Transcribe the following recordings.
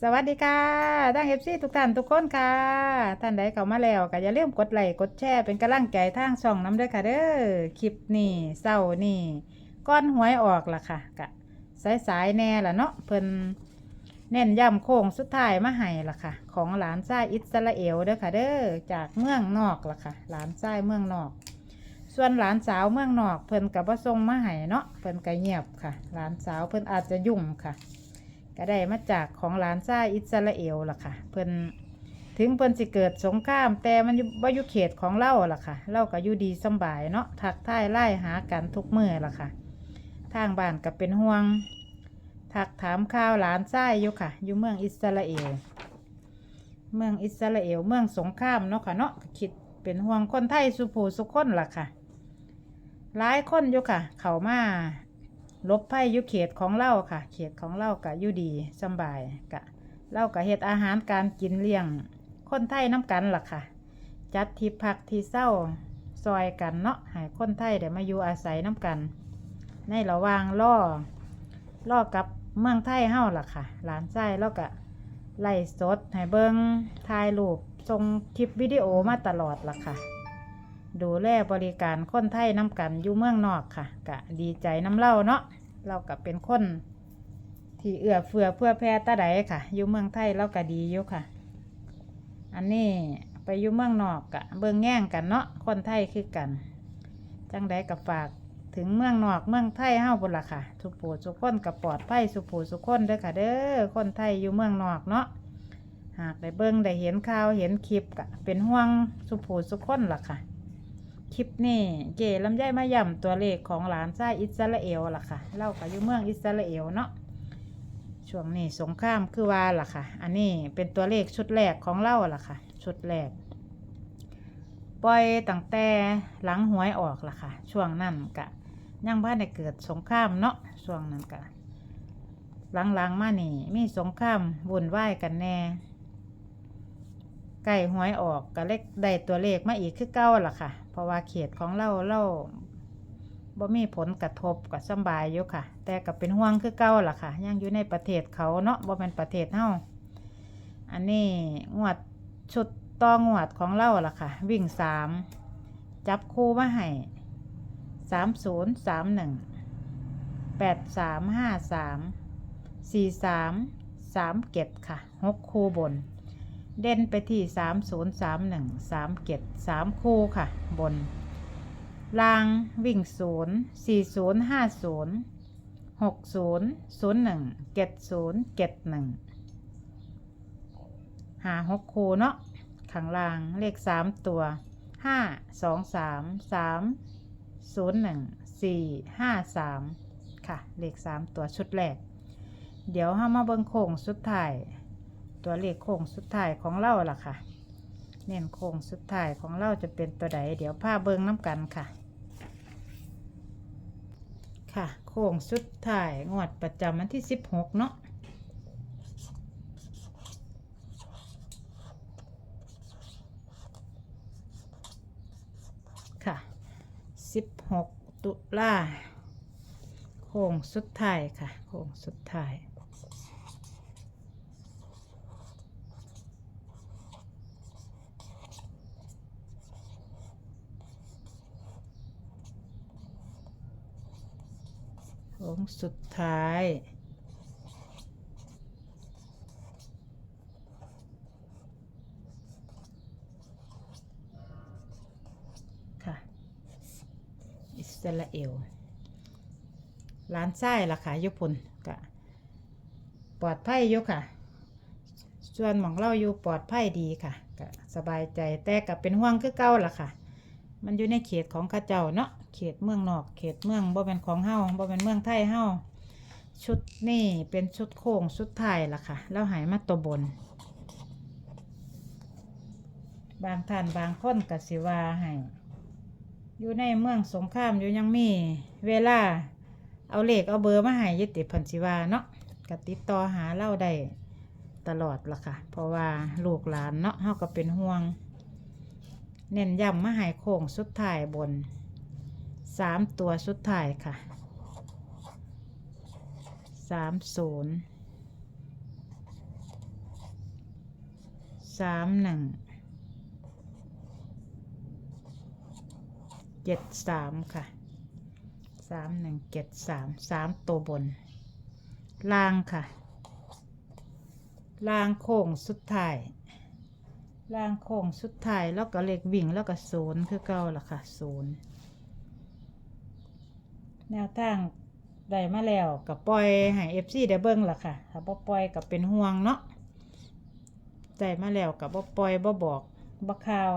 สวัสดีค่ะทั้งเอฟซีทุกท่านทุกคนค่ะ ท่านใดเข้ามาแล้วก็อย่าลืมกดไลค์กดแชร์เป็นกำลังใจทางช่องน้ำด้วยค่ะเด้อคลิปนี่เศร้านี่ก้อนหวยออกล่ะค่ะกะสายสายแน่ล่ะเนาะเพิ่นเน้นย้ำโค้งสุดท้ายมาให้ล่ะค่ะ ของหลานชายอิสราเอลเด้อค่ะเด้อจากเมืองนอกล่ะค่ะ หลานชายเมืองนอก ส่วนหลานสาวเมืองนอก เพิ่นกับว่าทรงมาให้เนาะเพิ่นก็เงียบค่ะ หลานสาวเพิ่นอาจจะยุ่งค่ะ ก็ได้มาจากของหลานชาอิสราเอลล่ะค่ะ เพิ่นถึงเพิ่นสิเกิดสงคราม แต่มันยู่บ่อยู่เขตของเราล่ะค่ะเราก็อยู่ดีสบายเนาะทักทายไล่หากันทุกมื้อล่ะค่ะ ทางบ้านก็เป็นห่วงทักถามข่าวหลานชาอยู่ค่ะ อยู่เมืองอิสราเอล เมืองอิสราเอลเมืองสงครามเนาะค่ะเนาะคิดเป็นห่วงคนไทยสุภูสุคนล่ะค่ะหลายคนอยู่ค่ะ เข้ามา ลบภัยอยู่เขตของเราค่ะ เขตของเรากะอยู่ดีสำบายกะเรากะเฮ็ดอาหารการกินเลี้ยง คนไทยน้ำกันล่ะค่ะ จัดที่พักที่เศร้าซอยกันเนาะให้คนไทยได้มาอยู่อาศัยน้ำกัน ในระหว่างล่อล่อกับเมืองไทยเฮาล่ะค่ะ หลานไส้เรากะไล่สดให้เบิงถ่ายรูปส่งคลิปวิดีโอมาตลอดล่ะค่ะ ดูแลบริการคนไทยน้ำกันอยู่เมืองนอกค่ะกะดีใจน้ำเล่าเนาะเราก็เป็นคน ที่เอื้อเฟื้อเพื่อแพร่ตาใดค่ะ อยู่เมืองไทยเราก็ดีอยู่ค่ะ อันนี้ไปอยู่เมืองนอกกะเบิ่งแง่งกันเนาะคนไทยคือกัน จังใดกับฝากถึงเมืองนอกเมืองไทยเฮ้าบุนละค่ะสุปูสุขคนกับปลอดภัยสุปูสุขคนเด้อค่ะ เด้อคนไทยอยู่เมืองนอกเนาะหากได้เบิ่งได้เห็นข่าวเห็นคลิปกะเป็นห่วงสุปูสุขคนล่ะค่ะ คลิปนี้เก๋ลำไยมาย่ำตัวเลขของหลานชายอิสราเอลล่ะค่ะเล่ากับอยู่เมืองอิสราเอลเนาะช่วงนี้สงครามคือว่าล่ะค่ะ อันนี้เป็นตัวเลขชุดแรกของเล่าล่ะค่ะ ชุดแรกปล่อยตั้งแต่หลังหวยออกล่ะค่ะ ช่วงนั้นกะยังบ้านได้เกิดสงครามเนาะช่วงนั้นกะหลังๆมานี่มีสงครามวุ่นวายกันแน่ใกล้หวยออกก็เลขได้ตัวเลขมาอีกคือเก้าล่ะค่ะ เพราะว่าเขตของเราเราบ่มีผลกระทบกับสบายอยู่ค่ะ แต่ก็เป็นห่วงคือเก้าล่ะค่ะ ยังอยู่ในประเทศเขาเนาะบ่เป็นประเทศเฮาอันนี้งวดชุดต่องวดของเราล่ะค่ะ วิ่งสามจับคู่มาให้สามศูนย์สามหนึ่งแปดสามห้าสามสี่สามสามเจ็ดค่ะหกคู่บน เด่นไปที่สามศูนย์สามหนึ่งสามเจ็ดสามคู่ค่ะ บน ลางวิ่งศูนย์สี่ศูนย์ห้าศูนย์หกศูนย์ศูนย์หนึ่งเจ็ดศูนย์เจ็ดหนึ่งหาหกคู่เนาะข้างล่างเลขสามตัวห้าสองสามสามศูนย์หนึ่งสี่ห้าสามค่ะ เลขสามตัวชุดแรก เดี๋ยวห้ามาเบิงโค้งสุดท้าย ตัวเลขโค้งสุดท้ายของเราล่ะค่ะ เน้นโค้งสุดท้ายของเราจะเป็นตัวใดเดี๋ยวผ้าเบิงน้ำกันค่ะ ค่ะ โค้งสุดท้ายงวดประจำวันที่สิบหกเนาะค่ะสิบหกตุลาโค้งสุดท้ายค่ะ โค้งสุดท้าย โค้งสุดท้าย ค่ะ อิสราเอลร้านไส้ราคาญี่ปุ่นกะปลอดภัยอยู่ค่ะ ส่วนหมองเราอยู่ปลอดภัยดีค่ะกะสบายใจแต่กับเป็นห่วงคือเก่าล่ะค่ะ มันอยู่ในเขตของข้าเจ้าเนาะ เขตเมืองนอก เขตเมืองบ่เป็นของเฮาบ่เป็นเมืองไทยเฮาชุดนี่เป็นชุดโค้งชุดไทยล่ะค่ะ แล้วหายมาตัวบน บางท่านบางคนกสิวาให้อยู่ในเมืองสงครามอยู่ยังมีเวลา เอาเลขเอาเบอร์มาให้ยึดติดพันสิวาเนาะกติดต่อหาเล่าได้ตลอดล่ะค่ะ เพราะว่าลูกหลานเนาะเฮาก็เป็นห่วง เน้นย้ำมาให้โค้งสุดท้ายบน สามตัวสุดท้ายค่ะสามศูนย์สามหนึ่งเจ็ดสามค่ะสามหนึ่งเจ็ดสามสามตัวบน ล่างค่ะ ล่างโค้งสุดท้ายล่างโค้งสุดท้ายแล้วก็เลขวิ่งแล้วก็ศูนย์คือเก่าล่ะค่ะศูนย์ แนวทางได้มาแล้วกับปล่อยให้เอฟซีได้เบิ้งล่ะค่ะถ้าบ่ปล่อยกับเป็นห่วงเนาะได้มาแล้วกับบ่ปล่อยบ่บอกบ่ข่าว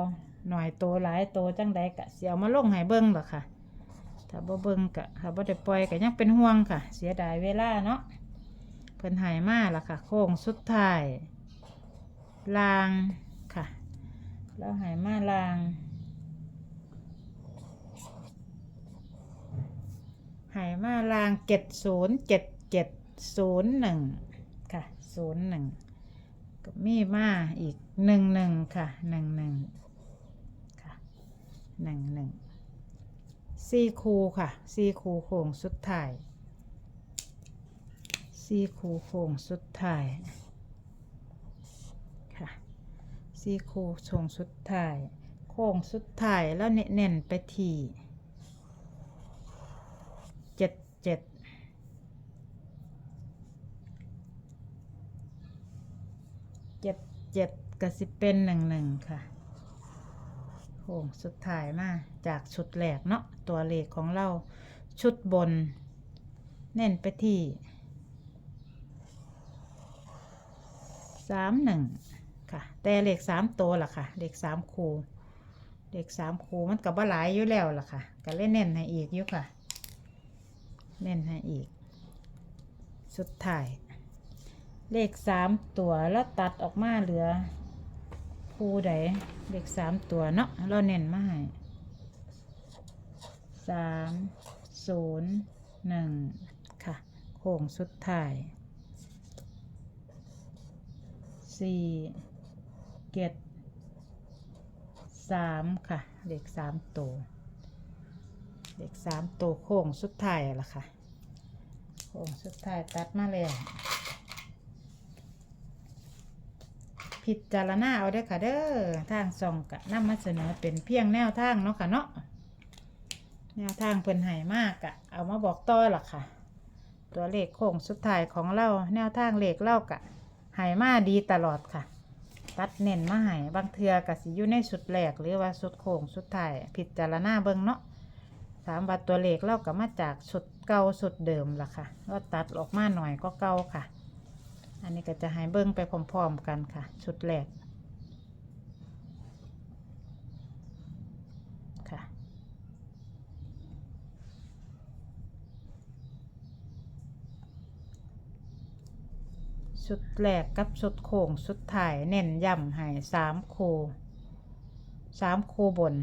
หน่อยโตหลายโตจังใดกะเสียวมาลงให้เบิ้งล่ะค่ะถ้าบ่เบิ้งกะถ้าบ่ได้ปล่อยกะยังเป็นห่วงค่ะ เสียดายเวลาเนาะเพิ่นหายมาล่ะค่ะ โค้งสุดท้ายลางค่ะ แล้วหายมาลาง หายมาลางเจ็ดศูนย์เจ็ดเจ็ดศูนย์หนึ่งค่ะศูนย์หนึ่งก็มีมาอีกหนึ่งหนึ่งค่ะหนึ่งหนึ่งค่ะหนึ่งหนึ่งซีคูค่ะซีคูโค้งสุดท้ายซีคูโค้งสุดท้ายค่ะซีคูโค้งสุดท้ายโค้งสุดท้ายแล้วเน้นไปที่ เจ็ดเจ็ดเจ็ดเจ็ดก็สิเป็นหนึ่งหนึ่งค่ะโค้งสุดท้ายมาจากชุดแรกเนาะตัวเลขของเราชุดบน เน้นไปที่สามหนึ่งค่ะ แต่เลขสามตัวล่ะค่ะ เลขสามคูเลขสามคูมันกับว่าหลายอยู่แล้วล่ะค่ะ ก็เล่นเน้นให้อีกอยู่ค่ะ เน้นให้อีก สุดท้าย เลขสามตัวแล้วตัดออกมาเหลือคูใดเลขสามตัวเนาะเราเน้นมาให้สามศูนย์หนึ่งค่ะ โค้งสุดท้ายสี่เจ็ดสามค่ะเลขสามตัว เลขสามตัวโค้งสุดท้ายละค่ะ โค้งสุดท้ายตัดมาแล้วพิจารณาเอาได้ค่ะเด้อทางส่องกะนำมาเสนอเป็นเพียงแนวทางเนาะค่ะเนาะแนวทางเพิ่นให้มากกะเอามาบอกต่อล่ะค่ะ ตัวเลขโค้งสุดท้ายของเราแนวทางเลขเล่ากะให้มาดีตลอดค่ะ ตัดเน้นมาให้บางเทือกะสิอยู่ในสุดแรกหรือว่าสุดโค้งสุดท้าย พิจารณาเบิ่งเนาะ ถามว่าตัวเลขเล่ากับมาจากสุดเก่าสุดเดิมล่ะค่ะก็ตัดออกมาหน่อยก็เก่าค่ะ อันนี้ก็จะให้เบิ้งไปพร้อมๆกันค่ะ ชุดแรกค่ะ ชุดแรกกับชุดโค้งชุดถ่ายเน้นย้ำให้สามคูสามคูบน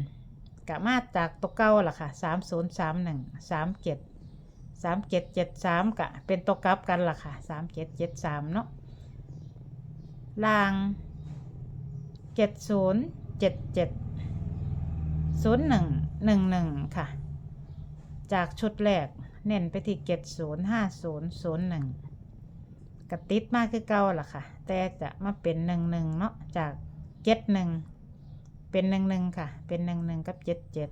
กะมาจากตัวเก้าล่ะค่ะสามศูนย์สามหนึ่งสามเจ็ดสามเจ็ดเจ็ดสามกะเป็นตัวกลับกันล่ะค่ะสามเจ็ดเจ็ดสามเนาะลางเจ็ดศูนย์เจ็ดเจ็ดศูนย์หนึ่งหนึ่งหนึ่งค่ะ จากชุดแรกเน้นไปที่เจ็ดศูนย์ห้าศูนย์ศูนย์หนึ่งกระติดมากคือเก่าล่ะค่ะ แต่จะมาเป็นหนึ่งหนึ่งเนาะจากเจ็ดหนึ่ง เป็นหนึ่งหนึ่งค่ะ เป็นหนึ่งหนึ่งกับเจ็ดเจ็ด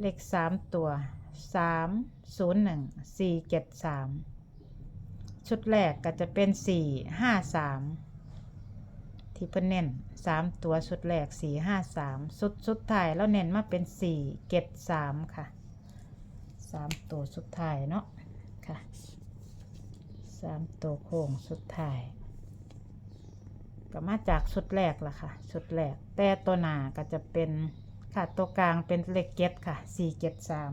เลขสามตัวสามศูนย์หนึ่งสี่เจ็ดสามชุดแรกก็จะเป็นสี่ห้าสามที่เพิ่นเน้นสามตัวชุดแรกสี่ห้าสามสุดสุดท้ายแล้วเน้นมาเป็นสี่เก็ดสามค่ะสามตัวสุดท้ายเนาะค่ะสามตัวโค้งสุดท้าย ก็มาจากชุดแรกล่ะค่ะชุดแรก แต่ตัวหนาก็จะเป็นค่ะตัวกลางเป็นเลขเก็ดค่ะสี่เก็ดสาม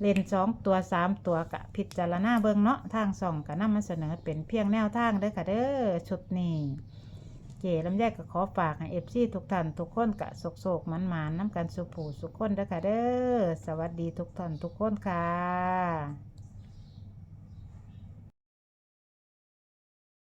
เลนสองตัวสามตัวกะพิจารณาเบิงเนาะทางสองกะนำมาเสนอเป็นเพียงแนวทางเด้อค่ะเด้อชุดนี้เก๋ลำแยกก็ขอฝากให้เอฟซีทุกท่านทุกคนกะโศกโศกมันมันน้ำกันสุผูสุขคนเด้อค่ะเด้อสวัสดีทุกท่านทุกคนค่ะ